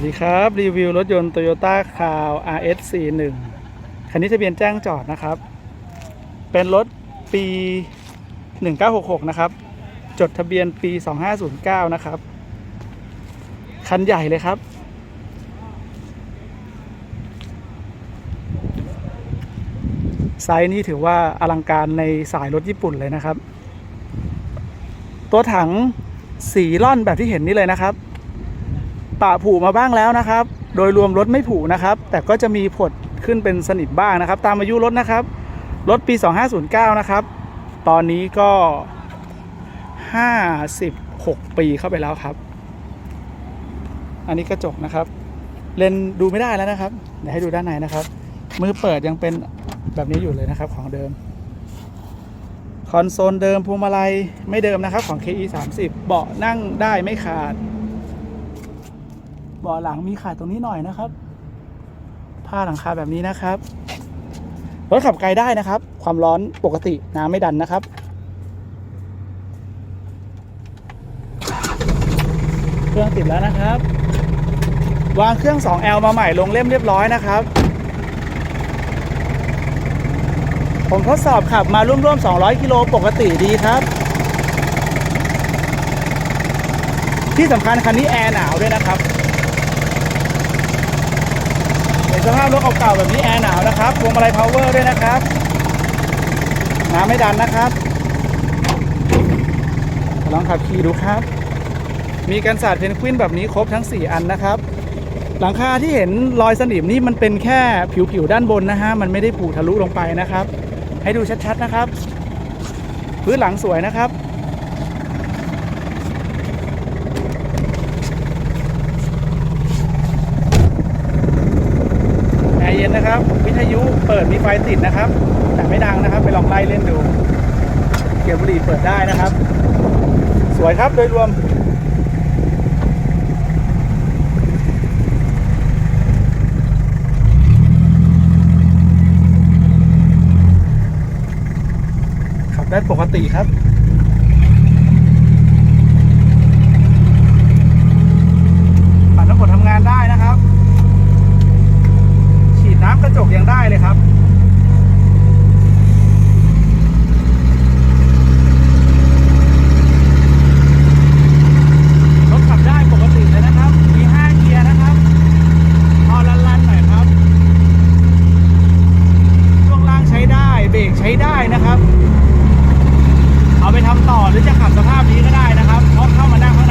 วัสดีครับ รีวิวรถยนต์ Toyota c a r RS 4 1 คันนี้ทะเบียนแจ้งจอดนะครับ เป็นรถปี 1966 นะครับ จดทะเบียนปี 2509 นะครับ คันใหญ่เลยครับ ไซส์นี้ถือว่าอลังการในสายรถญี่ปุ่นเลยนะครับ ตัวถังสีล่อนแบบที่เห็นนี่เลยนะครับ ปะผุมาบ้างแล้วนะครับ โดยรวมรถไม่ผุนะครับ แต่ก็จะมีผดขึ้นเป็นสนิทบ้างนะครับ ตามอายุรถนะครับ รถปี 2509 นะครับ ตอนนี้ก็ 56 ปีเข้าไปแล้วครับ อันนี้กระจกนะครับ เลนดูไม่ได้แล้วนะครับ เดี๋ยวให้ดูด้านในนะครับ มือเปิดยังเป็นแบบนี้อยู่เลยนะครับของเดิมคอนโซลเดิมพวงมาลัยไม่เดิมนะครับของ KE 30 เบาะนั่งได้ไม่ขาด บาะหลังมีขาดตรงนี้หน่อยนะครับ ผ้าหลังคาแบบนี้นะครับ รถขับไกลได้นะครับ ความร้อนปกติน้ำไม่ดันนะครับเครื่องติดแล้วนะครับ วางเครื่อง 2L มาใหม่ลงเล่มเรียบร้อยนะครับ ผมทดสอบขับมาร่วมๆ 200 กิโลปกติดีครับที่สำคัญคันนี้แอร์หนาวด้วยนะครับ นสภาพรถเก่าๆแบบนี้แอร์หนาวนะครับพวงมาลัยพาวเวอร์ด้วยนะครับน้ำไม่ดันนะครับลองขับขี่ดูครับ มีกันสาดเพนกวินแบบนี้ครบทั้ง 4 อันนะครับ หลังคาที่เห็นรอยสนิมนี่มันเป็นแค่ผิวๆด้านบนนะฮะมันไม่ได้ผุทะลุลงไปนะครับ ให้ดูชัดๆนะครับ พื้นหลังสวยนะครับ แอร์เย็ นะครับ วิทยุเปิดมีไฟติดนะครับ แต่ไม่ดังนะครับ ไปลองไล่เล่นดู เกียร์บุหรี่เปิดได้นะครับ สวยครับโดยรวมขับได้ปกติครับ เอาไปทำต่อหรือจะขับสภาพนี้ก็ได้นะครับเพราะเข้ามานั่งข้าง